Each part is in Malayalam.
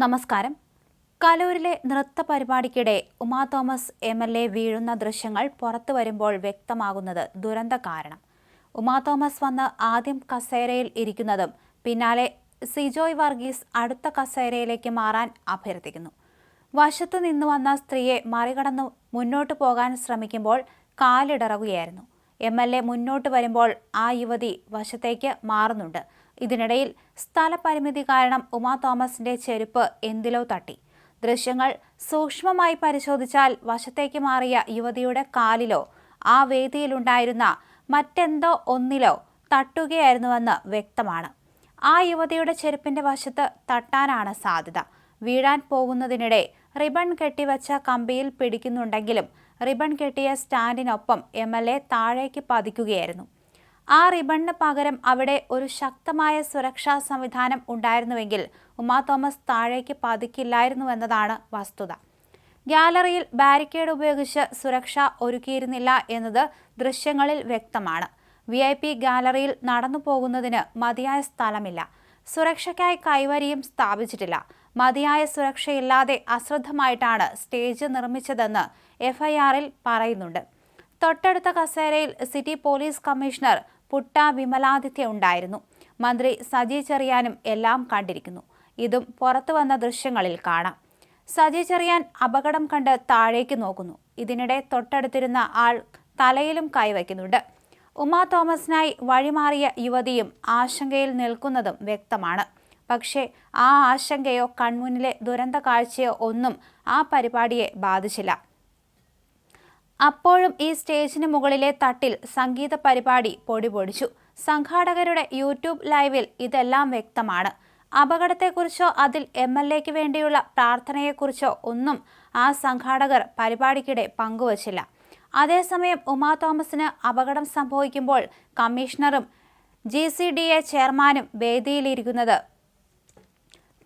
നമസ്കാരം. കലൂരിലെ നൃത്ത പരിപാടിക്കിടെ Uma Thomas M L A വീഴുന്ന ദൃശ്യങ്ങൾ പുറത്തു വരുമ്പോൾ വ്യക്തമാകുന്നത് ദുരന്ത കാരണം. ഉമാ തോമസ് വന്ന് ആദ്യം കസേരയിൽ ഇരിക്കുന്നതും പിന്നാലെ സിജോയ് വർഗീസ് അടുത്ത കസേരയിലേക്ക് മാറാൻ അഭ്യർത്ഥിക്കുന്നു. വശത്തു നിന്ന് വന്ന സ്ത്രീയെ മറികടന്ന് മുന്നോട്ടു പോകാൻ ശ്രമിക്കുമ്പോൾ കാലിടറുകയായിരുന്നു. എം എൽ എ മുന്നോട്ട് വരുമ്പോൾ ആ യുവതി വശത്തേക്ക് മാറുന്നുണ്ട്. ഇതിനിടയിൽ സ്ഥലപരിമിതി കാരണം ഉമാ തോമസിന്റെ ചെരുപ്പ് എന്തിലോ തട്ടി. ദൃശ്യങ്ങൾ സൂക്ഷ്മമായി പരിശോധിച്ചാൽ വശത്തേക്ക് മാറിയ യുവതിയുടെ കാലിലോ ആ വേദിയിലുണ്ടായിരുന്ന മറ്റെന്തോ ഒന്നിലോ തട്ടുകയായിരുന്നുവെന്ന് വ്യക്തമാണ്. ആ യുവതിയുടെ ചെരുപ്പിന്റെ വശത്ത് തട്ടാനാണ് സാധ്യത. വീഴാൻ പോകുന്നതിനിടെ റിബൺ കെട്ടിവച്ച കമ്പിയിൽ പിടിക്കുന്നുണ്ടെങ്കിലും റിബൺ കെട്ടിയ സ്റ്റാൻഡിനൊപ്പം എം എൽ എ താഴേക്ക് പതിക്കുകയായിരുന്നു. ആ റിബണിന് പകരം അവിടെ ഒരു ശക്തമായ സുരക്ഷാ സംവിധാനം ഉണ്ടായിരുന്നുവെങ്കിൽ ഉമാ തോമസ് താഴേക്ക് പതിക്കില്ലായിരുന്നുവെന്നതാണ് വസ്തുത. ഗ്യാലറിയിൽ ബാരിക്കേഡ് ഉപയോഗിച്ച് സുരക്ഷ ഒരുക്കിയിരുന്നില്ല എന്നത് ദൃശ്യങ്ങളിൽ വ്യക്തമാണ്. വി ഐ പി ഗാലറിയിൽ നടന്നു പോകുന്നതിന് മതിയായ സ്ഥലമില്ല. സുരക്ഷയ്ക്കായി കൈവരിയും സ്ഥാപിച്ചിട്ടില്ല. മതിയായ സുരക്ഷയില്ലാതെ അശ്രദ്ധമായിട്ടാണ് സ്റ്റേജ് നിർമ്മിച്ചതെന്ന് എഫ്ഐആറിൽ പറയുന്നുണ്ട്. തൊട്ടടുത്ത കസേരയിൽ city police commissioner Putta Vimaladitya ഉണ്ടായിരുന്നു. മന്ത്രി സജി ചെറിയാനും എല്ലാം കണ്ടിരിക്കുന്നു. ഇതും പുറത്തു വന്ന ദൃശ്യങ്ങളിൽ കാണാം. സജി ചെറിയാൻ അപകടം കണ്ട് താഴേക്ക് നോക്കുന്നു. ഇതിനിടെ തൊട്ടടുത്തിരുന്ന ആൾ തലയിലും കൈവയ്ക്കുന്നുണ്ട്. ഉമാ തോമസിനായി വഴിമാറിയ യുവതിയും ആശങ്കയിൽ നിൽക്കുന്നതും വ്യക്തമാണ്. പക്ഷേ ആ ആശങ്കയോ കൺമുന്നിലെ ദുരന്ത കാഴ്ചയോ ഒന്നും ആ പരിപാടിയെ ബാധിച്ചില്ല. അപ്പോഴും ഈ സ്റ്റേജിന് മുകളിലെ തട്ടിൽ സംഗീത പരിപാടി പൊടിപൊടിച്ചു. സംഘാടകരുടെ യൂട്യൂബ് ലൈവിൽ ഇതെല്ലാം വ്യക്തമാണ്. അപകടത്തെക്കുറിച്ചോ അതിൽ എം എൽ എക്ക് വേണ്ടിയുള്ള പ്രാർത്ഥനയെക്കുറിച്ചോ ഒന്നും ആ സംഘാടകർ പരിപാടിക്കിടെ പങ്കുവച്ചില്ല. അതേസമയം ഉമാ തോമസിന് അപകടം സംഭവിക്കുമ്പോൾ കമ്മീഷണറും ജി സി ഡി എ ചെയർമാനും വേദിയിലിരിക്കുന്നത്.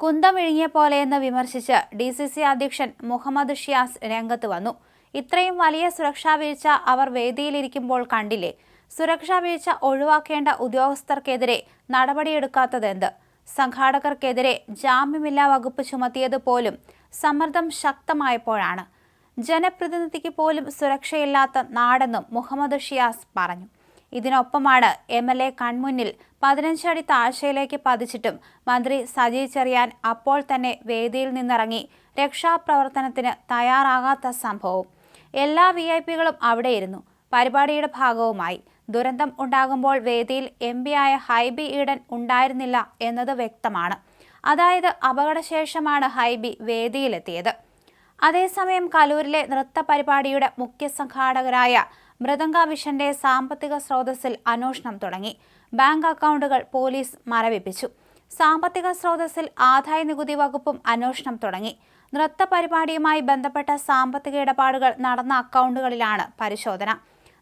കുന്തമിഴുങ്ങിയ പോലെയെന്ന് വിമർശിച്ച് ഡി സി സി അധ്യക്ഷൻ മുഹമ്മദ് ഷിയാസ് രംഗത്ത് വന്നു. ഇത്രയും വലിയ സുരക്ഷാ വീഴ്ച അവർ വേദിയിലിരിക്കുമ്പോൾ കണ്ടില്ലേ? സുരക്ഷാ വീഴ്ച ഒഴിവാക്കേണ്ട ഉദ്യോഗസ്ഥർക്കെതിരെ നടപടിയെടുക്കാത്തതെന്ത്? സംഘാടകർക്കെതിരെ ജാമ്യമില്ലാ വകുപ്പ് ചുമത്തിയത് പോലും സമ്മർദ്ദം ശക്തമായപ്പോഴാണ്. ജനപ്രതിനിധിക്ക് പോലും സുരക്ഷയില്ലാത്ത നാടെന്നും മുഹമ്മദ് ഷിയാസ് പറഞ്ഞു. ഇതിനൊപ്പമാണ് എം എൽ എ കൺമുന്നിൽ പതിനഞ്ചടി താഴ്ചയിലേക്ക് പതിച്ചിട്ടും മന്ത്രി സജി ചെറിയാൻ അപ്പോൾ തന്നെ വേദിയിൽ നിന്നിറങ്ങി രക്ഷാപ്രവർത്തനത്തിന് തയ്യാറാകാത്ത സംഭവം എല്ലാ വി ഐ പികളും അവിടെയിരുന്നു. പരിപാടിയുടെ ഭാഗവുമായി. ദുരന്തം ഉണ്ടാകുമ്പോൾ വേദിയിൽ എം ആയ ഹൈബി ഈഡൻ ഉണ്ടായിരുന്നില്ല എന്നത് വ്യക്തമാണ്. അതായത് അപകടശേഷമാണ് ഹൈബി വേദിയിലെത്തിയത്. അതേസമയം കലൂരിലെ നൃത്ത പരിപാടിയുടെ മുഖ്യ സംഘാടകരായ മൃദംഗ വിഷന്റെ സാമ്പത്തിക സ്രോതസ്സിൽ അന്വേഷണം തുടങ്ങി. ബാങ്ക് അക്കൗണ്ടുകൾ പോലീസ് മരവിപ്പിച്ചു. സാമ്പത്തിക സ്രോതസ്സിൽ ആദായ നികുതി വകുപ്പും അന്വേഷണം തുടങ്ങി. നൃത്ത പരിപാടിയുമായി ബന്ധപ്പെട്ട സാമ്പത്തിക ഇടപാടുകൾ നടന്ന അക്കൗണ്ടുകളിലാണ് പരിശോധന.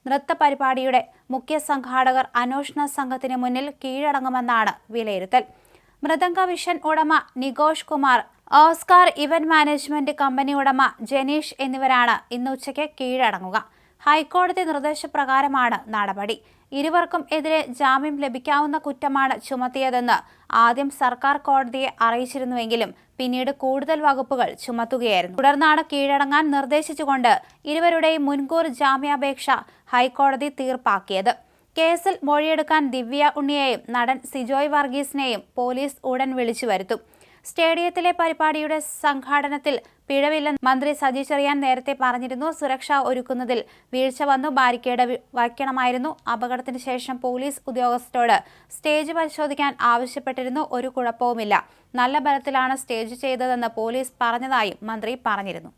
നൃത്ത പരിപാടിയുടെ മുഖ്യ സംഘാടകർ അന്വേഷണ സംഘത്തിന് മുന്നിൽ കീഴടങ്ങുമെന്നാണ് വിലയിരുത്തൽ. മൃദംഗ വിഷൻ ഉടമ Nikosh Kumar Oscar Event Management company ഉടമ ജനീഷ് എന്നിവരാണ് ഇന്ന് ഉച്ചയ്ക്ക് കീഴടങ്ങുക. ഹൈക്കോടതി നിർദ്ദേശപ്രകാരമാണ് നടപടി. ഇരുവർക്കും എതിരെ ജാമ്യം ലഭിക്കാവുന്ന കുറ്റമാണ് ചുമത്തിയതെന്ന് ആദ്യം സർക്കാർ കോടതിയെ അറിയിച്ചിരുന്നുവെങ്കിലും പിന്നീട് കൂടുതൽ വകുപ്പുകൾ ചുമത്തുകയായിരുന്നു. തുടർന്നാണ് കീഴടങ്ങാൻ നിർദ്ദേശിച്ചുകൊണ്ട് ഇരുവരുടെയും മുൻകൂർ ജാമ്യാപേക്ഷ ഹൈക്കോടതി തീർപ്പാക്കിയത്. കേസിൽ മൊഴിയെടുക്കാൻ ദിവ്യ ഉണ്ണിയെയും നടൻ സിജോയ് വർഗീസിനെയും പോലീസ് ഉടൻ വിളിച്ചു വരുത്തും. സ്റ്റേഡിയത്തിലെ പരിപാടിയുടെ സംഘാടനത്തിൽ പിഴവില്ലെന്ന് മന്ത്രി സജി ചെറിയാൻ നേരത്തെ പറഞ്ഞിരുന്നു. സുരക്ഷ ഒരുക്കുന്നതിൽ വീഴ്ച വന്നു. ബാരിക്കേഡ് വയ്ക്കണമായിരുന്നു അപകടത്തിന് ശേഷം പോലീസ് ഉദ്യോഗസ്ഥരോട്. സ്റ്റേജ് പരിശോധിക്കാൻ ആവശ്യപ്പെട്ടിരുന്നു. ഒരു കുഴപ്പവുമില്ല. നല്ല ബലത്തിലാണ് സ്റ്റേജ് ചെയ്തതെന്ന് പോലീസ് പറഞ്ഞതായും മന്ത്രി പറഞ്ഞിരുന്നു.